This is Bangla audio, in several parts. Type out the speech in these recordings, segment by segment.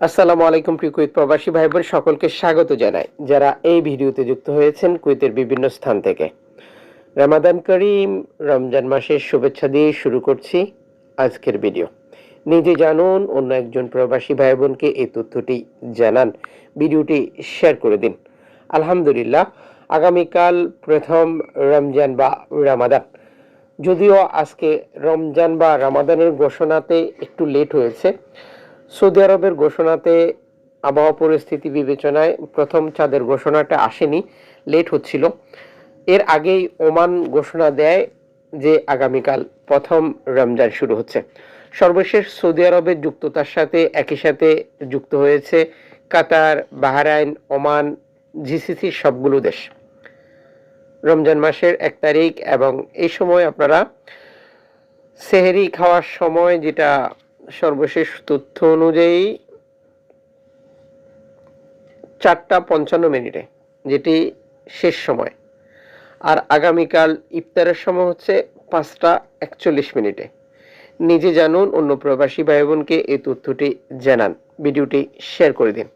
আসসালামু আলাইকুম প্রিয় কুয়েত প্রবাসী ভাই বোন সকলকে স্বাগত জানাই। যারা এই ভিডিওতে যুক্ত হয়েছেন কুয়েতের বিভিন্ন স্থান থেকে। রামাদান করিম, রমজান মাসের শুভেচ্ছা দিয়ে শুরু করছি আজকের ভিডিও। নিজে জানুন, অন্য একজন প্রবাসী ভাই বোনকে এই তথ্যটি জানান। ভিডিওটি শেয়ার করে দিন। আলহামদুলিল্লাহ, আগামীকাল প্রথম রমজান বা রামাদান। যদিও আজকে রমজান বা রামাদানের ঘোষণাতে একটু লেট হয়েছে সৌদি আরবের ঘোষণাতে আবহাওয়া পরিস্থিতি বিবেচনায় প্রথম চাঁদের ঘোষণাটা আসেনি লেট হচ্ছিল। এর আগেই ওমান ঘোষণা দেয় যে আগামীকাল প্রথম রমজান শুরু হচ্ছে। সর্বশেষ সৌদি আরবের যুক্ততার সাথে একই সাথে যুক্ত হয়েছে কাতার, বাহরাইন, ওমান জিসিসি সবগুলো দেশ। রমজান মাসের এক তারিখ এবং এই সময় আপনারা সেহেরি খাওয়ার সময় যেটা সর্বশেষ তথ্য অনুযায়ী চারটা পঞ্চান্ন মিনিটে, যেটি শেষ সময়। আর আগামীকাল ইফতারের সময় হচ্ছে পাঁচটা একচল্লিশ মিনিটে। নিজে জানুন, অন্য প্রবাসী ভাই বোনকে এই তথ্যটি জানান। ভিডিওটি শেয়ার করে দিন।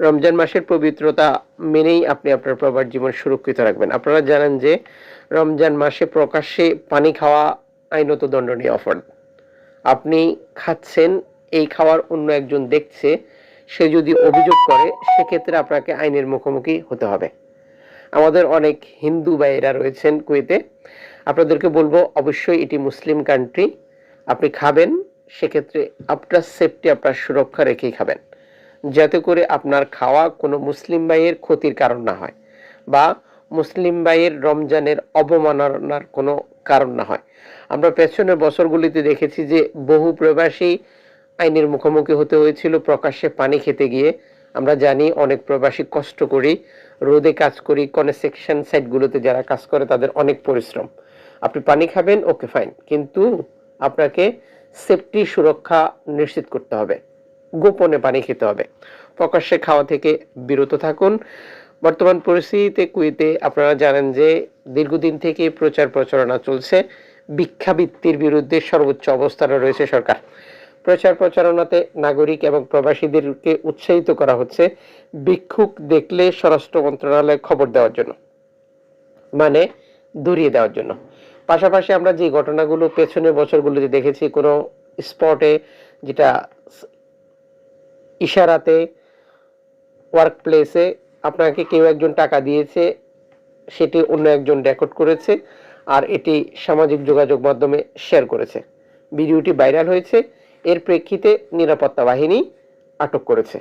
রমজান মাসের পবিত্রতা মেনেই আপনি আপনার প্রবাস জীবন সুরক্ষিত রাখবেন। আপনারা জানেন যে রমজান মাসে প্রকাশ্যে পানি খাওয়া আইনত দণ্ডনীয় অপরাধ আপনি খাচ্ছেন, এই খাওয়ার অন্য একজন দেখছে, সে যদি অভিযোগ করে, সেক্ষেত্রে আপনাকে আইনের মুখোমুখি হতে হবে। আমাদের অনেক হিন্দু ভাইয়েরা রয়েছেন কুয়েতে। আপনাদেরকে বলব, অবশ্যই এটি মুসলিম কান্ট্রি আপনি খাবেন, সেক্ষেত্রে আপনার সেফটি আপনার সুরক্ষা রেখেই খাবেন। যাতে করে আপনার খাওয়া কোনো মুসলিম ভাইয়ের ক্ষতির কারণ না হয় বা মুসলিম ভাইয়ের রমজানের অবমাননার কোনো কারণ না হয়। আমরা পেছনের বছরগুলিতে দেখেছি যে বহু প্রবাসী আইনের মুখোমুখি হতে হয়েছিল, প্রকাশ্যে পানি খেতে গিয়ে। আমরা জানি অনেক প্রবাসী কষ্ট করি, রোদে কাজ করি, কনস্ট্রাকশন সাইটগুলোতে যারা কাজ করে তাদের অনেক পরিশ্রম। আপনি পানি খাবেন, ওকে ফাইন। কিন্তু আপনাকে সেফটি সুরক্ষা নিশ্চিত করতে হবে। গোপনে পানি খেতে হবে। প্রকাশ্যে খাওয়া থেকে বিরত থাকুন। বর্তমান পরিস্থিতিতে কুয়েতে আপনারা জানেন যে দীর্ঘদিন থেকে প্রচার প্রচারণা চলছে। ভিক্ষাবৃত্তির বিরুদ্ধে সর্বোচ্চ অবস্থানে রয়েছে সরকার। প্রচার প্রচারণাতে নাগরিক এবং প্রবাসীদেরকে উৎসাহিত করা হচ্ছে ভিক্ষুক দেখলে স্বরাষ্ট্র মন্ত্রণালয়ে খবর দেওয়ার জন্য মানে দূরিয়ে দেওয়ার জন্য। পাশাপাশি আমরা যে ঘটনাগুলো পেছনের বছরগুলোতে দেখেছি, কোনো স্পটে যেটা ইশারাতে ওয়ার্ক প্লেসে আপনাকে কেউ একজন টাকা দিয়েছে, সেটি অন্য একজন রেকর্ড করেছে আর এটি সামাজিক যোগাযোগ মাধ্যমে শেয়ার করেছে। ভিডিওটি ভাইরাল হয়েছে, এর প্রেক্ষিতে নিরাপত্তা বাহিনী আটক করেছে।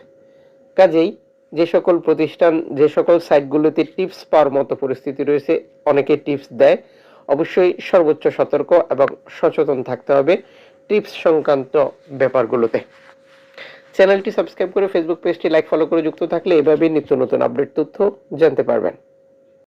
কাজেই যে সকল প্রতিষ্ঠান, যে সকল সাইটগুলোতে টিপস পাওয়ার মতো পরিস্থিতি রয়েছে, অনেকে টিপস দেয়। অবশ্যই সর্বোচ্চ সতর্ক এবং সচেতন থাকতে হবে টিপস সংক্রান্ত ব্যাপারগুলোতে। চ্যানেলটি সাবস্ক্রাইব করে ফেসবুক পেজটি লাইক ফলো করে যুক্ত থাকলে এভাবেই নিত্য নতুন আপডেট তথ্য জানতে পারবেন।